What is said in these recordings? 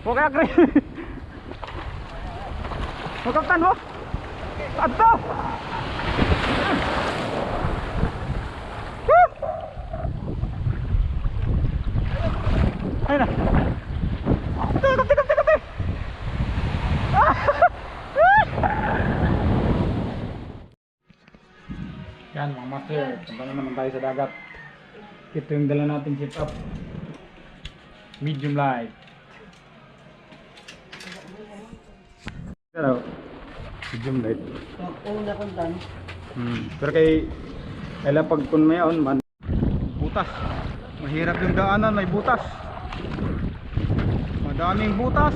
Huwag kaya kre. Magkaktan mo. Ato. Woo! Ayun na. Tikap, tikap, tikap, tikap. Yan mga master, punta na naman tayo sa dagat. Ito yung dala natin sit up. Medium light. Pero, medium light. Kung nakuntan, Hmm. Pero kay kailan pag kun mayon man butas. Mahirap yung daanan, may butas. Madaming butas.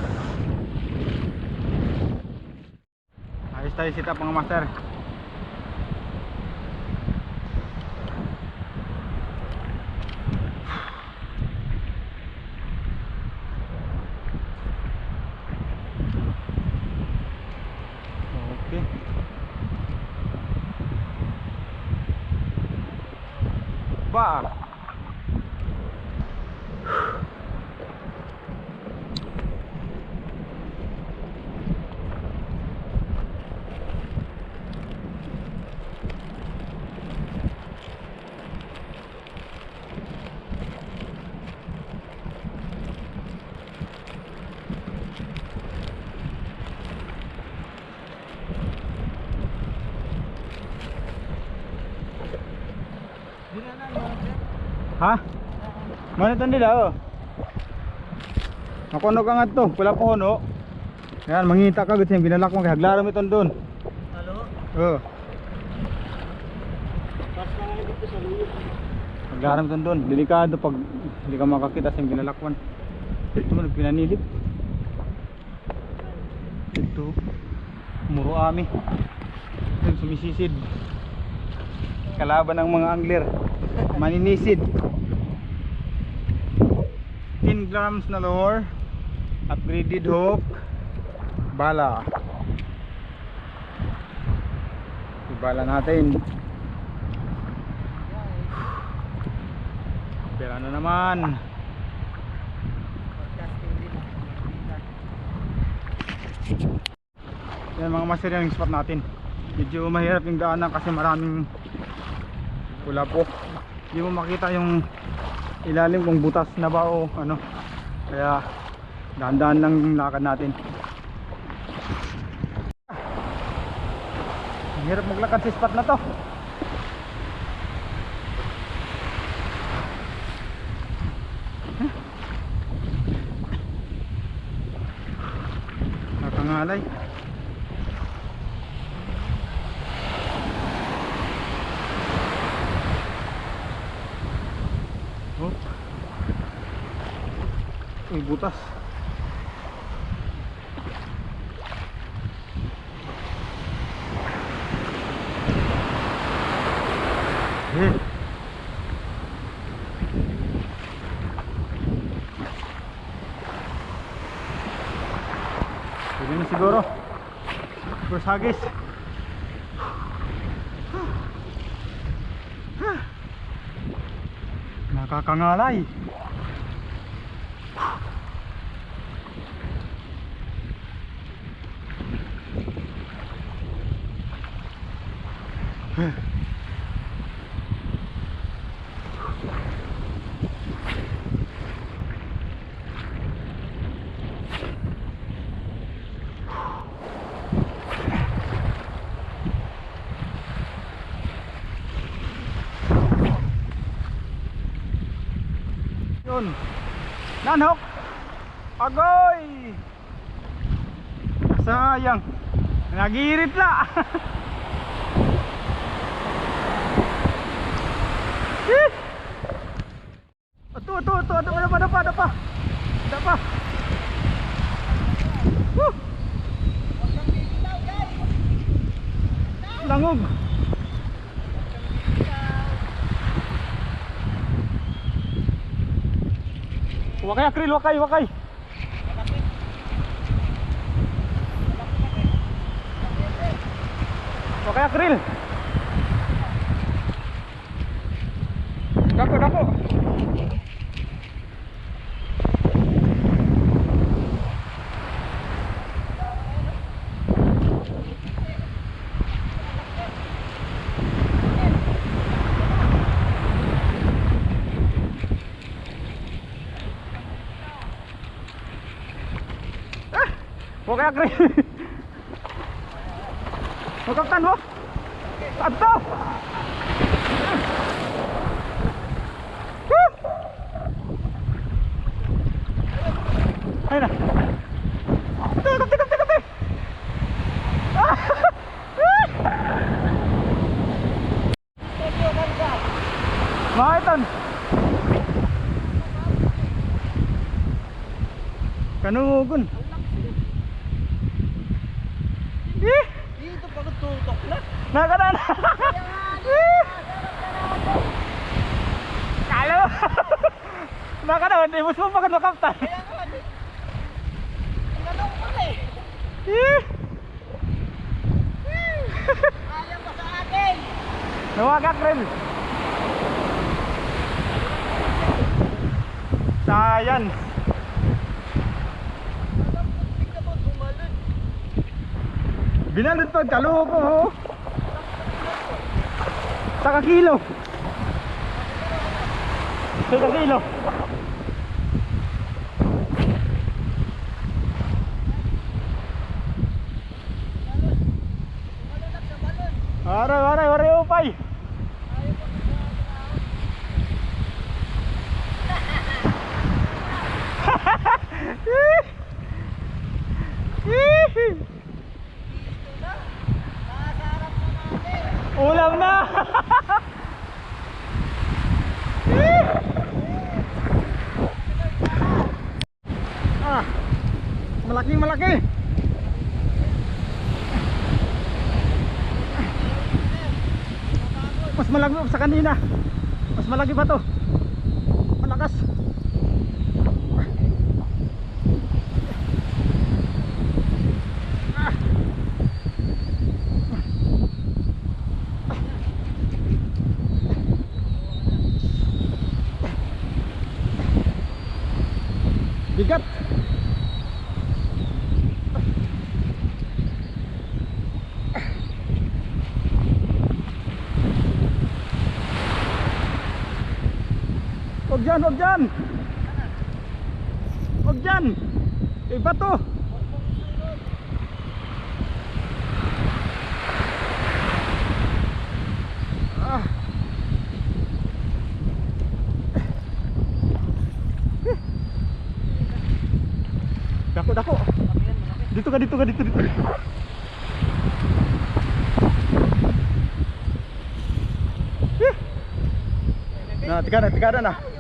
Ayos tayo sit up mga master. Okay. Ba. Ha? Manitan nila oh. Makuno ka nga to, pula po no. Yan, mangita ka gud binalak mo kay haglaram iton doon. Halo? Oh, dito luyo. haglaram iton doon. Delikado pag hindi ka makakita sa binalakwan. Ito mo pinanilip. Ito. Muro ami. Sumisisid. Kalaban ng mga angler. Maninisid. 10 grams na lure. Upgraded hook. Bala. Ibala natin. Pera na naman. Yan mga master yung spot natin. Medyo mahirap yung daanan kasi maraming pula po. Hindi mo makita yung ilalim kung butas na ba o ano. Kaya dahan-dahan lang lakad natin. Ang hirap maglakad sa spot na to. Nakangalay. Oh. Uy, butas. Eh. Pwede na siguro. First hagis. Nakakangalay. Yun. Nanhok. Agoy. Sayang. Nagirit la. Eh. Ato, ato, ato, ato, ada pa, ada pa, ada pa. Ada pa. Woo. Langog. Wakay akril, wakay, wakay. Wakay akril. Okay, agree. Magkaptan mo. Ato! Ayun na. Ito, kapti, kapti, kapti! Makaitan! Kanugon! Kanugon! Tutok na. nakanan. Kalo. Nakanan, di mo pa ka nakaptan. Tinanong ko na eh. Ayaw mo sa akin. Nawagak rin. Sayang. Binalot pa kalo ko. oh. Saka kilo. Saka kilo. Aray, aray, aray, upay. Ulam na! ah, malaki malaki. Mas malaki sa kanina. Mas malaki pa to. Malakas. Bigat. dyan, huwag dyan Eh, dyan Ah. Eh. Dito ka, dito ka, dito, dito. Nah, tiga tiga, tiga ada nah.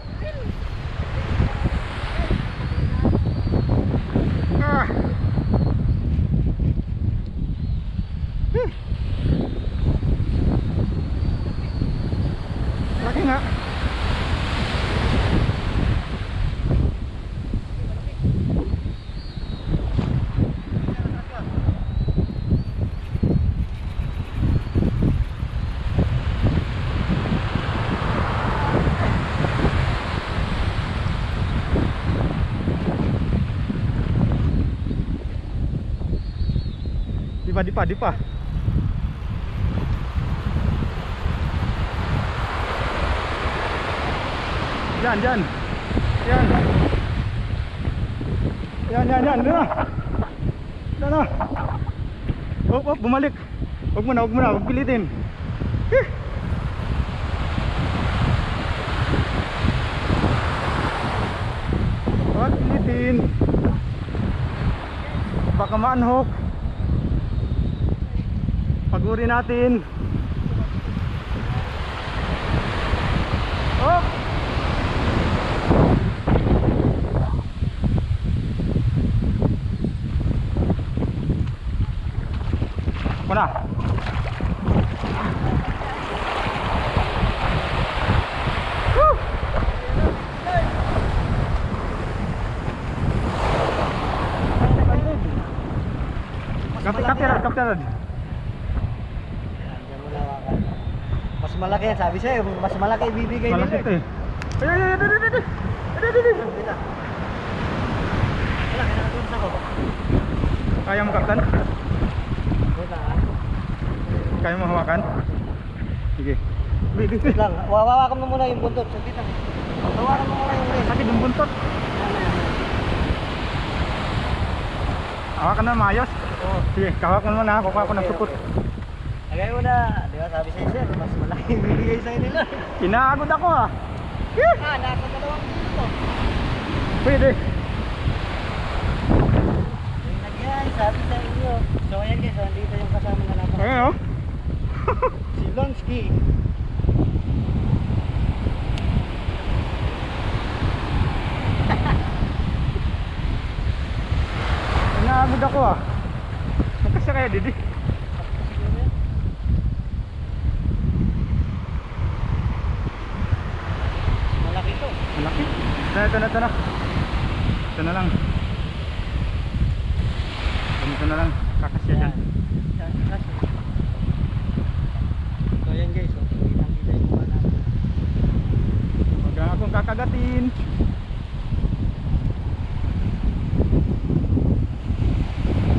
Di pa, di pa. Yan, yan. Yan. Yan, yan, yan. Doon na. Doon na. Op, op, bumalik. Huwag mo na, huwag mo na. Huwag pilitin. Eh. Huwag pilitin. Baka manhok. Pagurin natin. Oh! Ako na. Kapit, kapit, kapit, kapit. malaki. Sabi sa'yo, mas malaki ibibigay nila. Malaki ito eh. Ayun, ayun, ayun, ayun, ayun. Ayun, ayun, ayun. Wala, kinakatulis ako. Kaya mo, Captain? Wala. Kaya mo hawakan? Sige. Wait lang. Hawakan mo muna yung buntot. Saglit lang. Hawakan mo muna yung rin. Sakit yung buntot. Hawakan na maayos. Sige, hawakan mo na. Kukuha ko ng support. Okay, okay mo na. Di ba sabi sa'yo sir, mas malaki bibigay sa'yo nila. Inaagod ako ah. ah, nasa dalawang kilo. Pwede. Yung sabi sa inyo. So ayan guys, oh, dito yung kasama na natin. Ayun oh. Si Lonsky. Inaagod ako ah. Magkasya kaya didi. Siguro yan. Malaki to. Malaki. Ito na, ito na, ito na. Ito na lang. Ganito na lang. Kakasya dyan. Yan. So ayan guys, oh. Kitang-kita yung mga natin. Huwag akong kakagatin.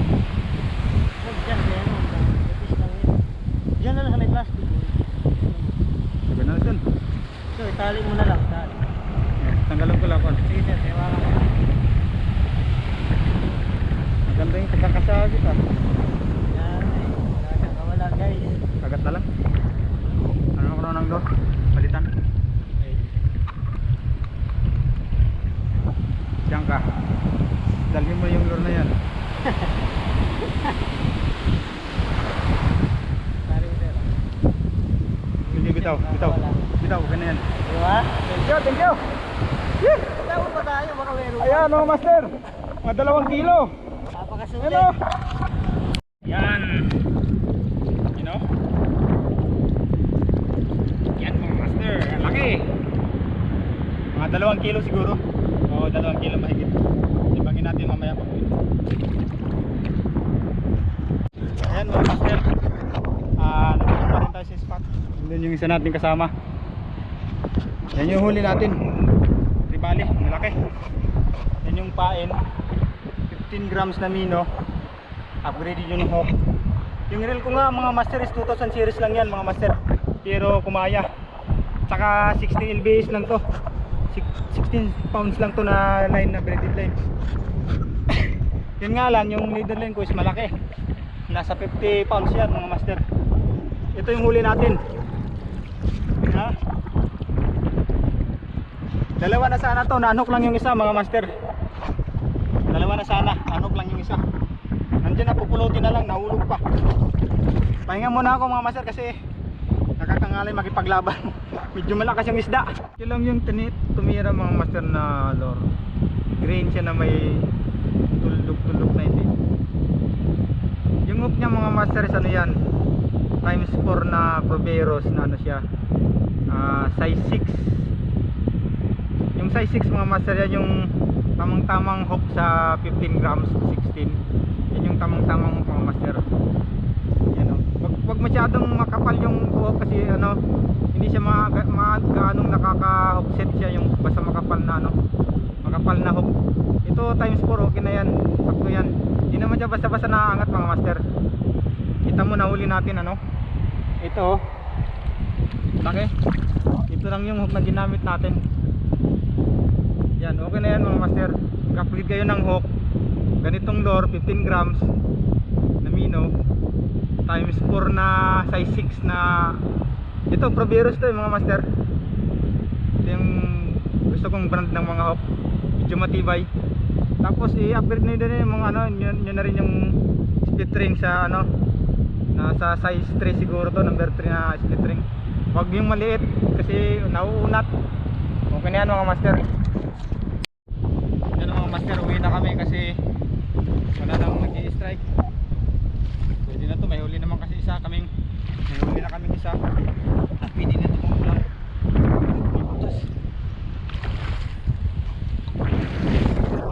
Huwag dyan, kaya ano, sa ipis lang yun. Diyan na lang sa may plastic. oh. Sabi na dyan. So, itali mo na lang, tali. Eh, tanggalan ko lang ako. Sige sir, kaya ka Maganda yung pagkakasagit ah. Yan, eh. Nakakawala guys. Kagat na lang. Ano ako nang do? Palitan. Diyan ka. Dalhin mo yung lure na yan. Tali mo sir. Hindi bitaw, bitaw. Bitaw, okay na yan. Di ba? Thank you, thank you. Yeah. Tawag pa tayo, baka meron. Ayan oh, master. Mga dalawang kilo. Napakasulit. Hello. Yan. You know? Yan mga master. Ang laki. Mga dalawang kilo siguro. Oo, dalawang kilo mahigit. Ibangin natin mamaya pag Ayan mga master. Ah, nandito pa rin tayo sa spot. Doon yung isa natin kasama. Yan yung huli natin. Tribali, malaki. Yan yung pain. 15 grams na mino. Upgraded yung hook yung reel ko nga mga master is 2000 series lang yan mga master. Pero kumaya. Saka 16 lbs lang to. Six- 16 pounds lang to na line na braided line. Yun nga lang yung leader line ko is malaki. Nasa 50 pounds yan mga master. Ito yung huli natin ha dalawa na sana to nanok lang yung isa mga master Dalawa na sana, anok lang yung isa. Nandiyan na pupulutin na lang, nahulog pa. Pahinga muna ako mga master kasi nakakangalay makipaglaban. Medyo malakas yung isda. Ito lang yung tinit, tumira mga master na lore. Green siya na may tuldok-tuldok na hindi. Yung hook niya mga master is ano yan? Times 4 na Proveros na ano siya? ah, size 6 yung size 6 mga master yan yung tamang tamang hook sa 15 grams to 16 yan yung tamang tamang mga master. Yan o wag, wag masyadong makapal yung hook kasi ano hindi siya mga mga gaanong nakaka hook set siya yung basta makapal na ano makapal na hook. Ito times 4 okay na yan. Sakto yan. Hindi naman siya basta basta naaangat mga master. Kita mo nahuli natin ano. Ito oh. laki. Ito lang yung hook na ginamit natin yan, okay na yan mga master. Kaplit kayo ng hook. Ganitong lure, 15 grams na mino. Times 4 na size 6 na ito, Proveros to eh, mga master. Ito yung gusto kong brand ng mga hook. Medyo matibay. Tapos i-upgrade na din yung mga ano, yun, yun na rin yung split ring sa ano, nasa size 3 siguro to, number 3 na split ring. Huwag yung maliit kasi nauunat. Okay na yan mga master. Master, uwi na kami kasi wala nang nag-i-strike. Pwede na to, may huli naman kasi isa kaming may huli na kaming isa. Ah, pwede na to mga vlog. May butas.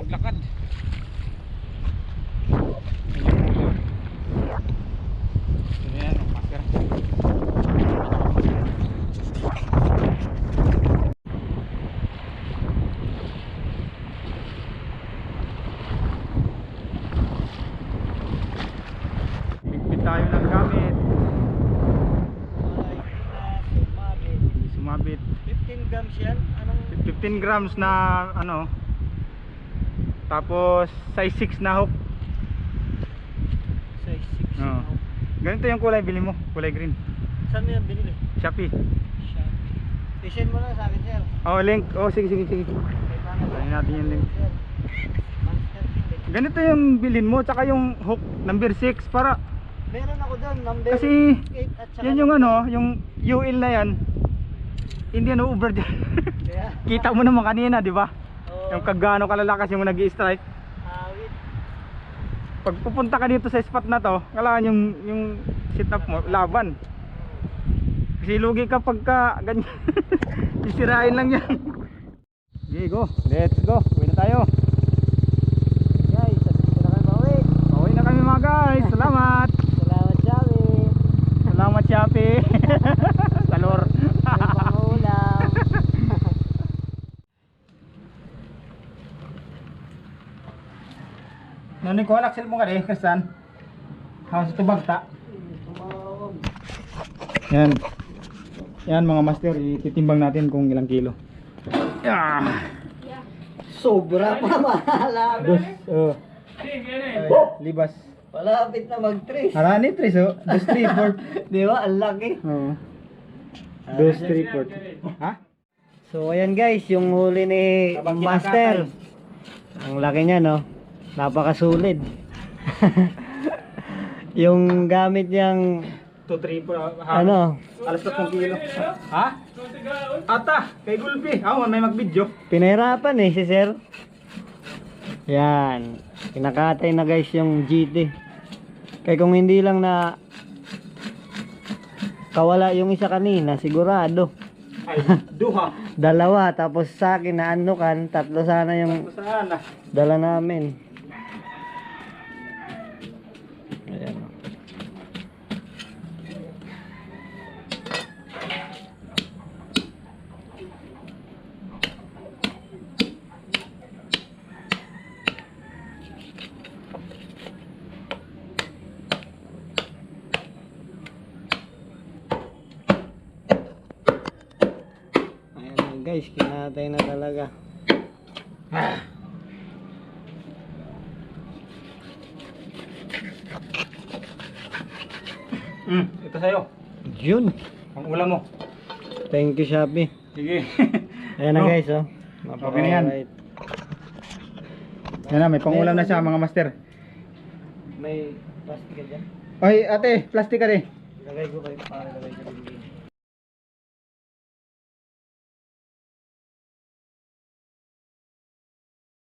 Maglakad. Ayun, yan mga master. Ligpit tayo ng gamit. Ay, sumabit. Sumabit. 15 grams yan. Anong 15 grams na ano tapos size 6 na hook Oo. Ganito yung kulay, bili mo. Kulay green. Saan mo yan binili? Shopee. Shopee. I-send mo lang sa akin, sir. Oh, link. Oh, sige, sige, sige. Okay, natin yung link. Ganito yung bilin mo, tsaka yung hook number 6 para Meron ako doon, number Kasi, 8 at saka yan yung ano, yung UL na yan. Hindi ano over dyan. Kita mo naman kanina, di ba? oh, Yung kagano kalalakas yung nag-i-strike. awit. Pag pupunta ka dito sa spot na to, kailangan yung yung sit up mo laban. Kasi lugi ka pagka ganyan. Sisirain lang yan. Okay, go. Let's go. Uwi na tayo. Guys, sabi na kayo pauwi. Uwi na kami mga guys. Salamat. Salamat, Shopee. Salamat Shopee. Salor. May pangulam. Nani ko alak cellphone ka rin, Kristan. House to bagta. Yan. Yan mga master, ititimbang natin kung ilang kilo. Yeah. Sobra pa, mahala. Dos, oh. Libas. Malapit na mag-trace. Harani, tres, oh. Dos, three, four. Di ba? Ang laki. Oo. Dos, three, four. Ha? So ayan guys, yung huli ni Master. Ang laki niya no. Napakasulit. yung gamit niyang Two, three, four. ha? ano, Alas tatlong kilo. Ha? Ata, kay Gulpi. Ako, may mag-video. pinahirapan eh si Sir. Yan. Kinakatay na guys yung GT. Kaya kung hindi lang na kawala yung isa kanina, sigurado. Ay, duha. Dalawa, tapos sa akin na ano kan, tatlo sana yung Sana. dala namin. Guys, kinatay na talaga. Hmm, ito sa'yo. Yun. Ang ulam mo. Thank you, Shopee. Sige. Ayan na No. guys, oh. Okay na yan. Napaka-alright. Yan na, may pangulam na siya mga master. May plastic ka dyan? Oy, ate, plastic ka rin. Lagay ko kayo para lagay ko.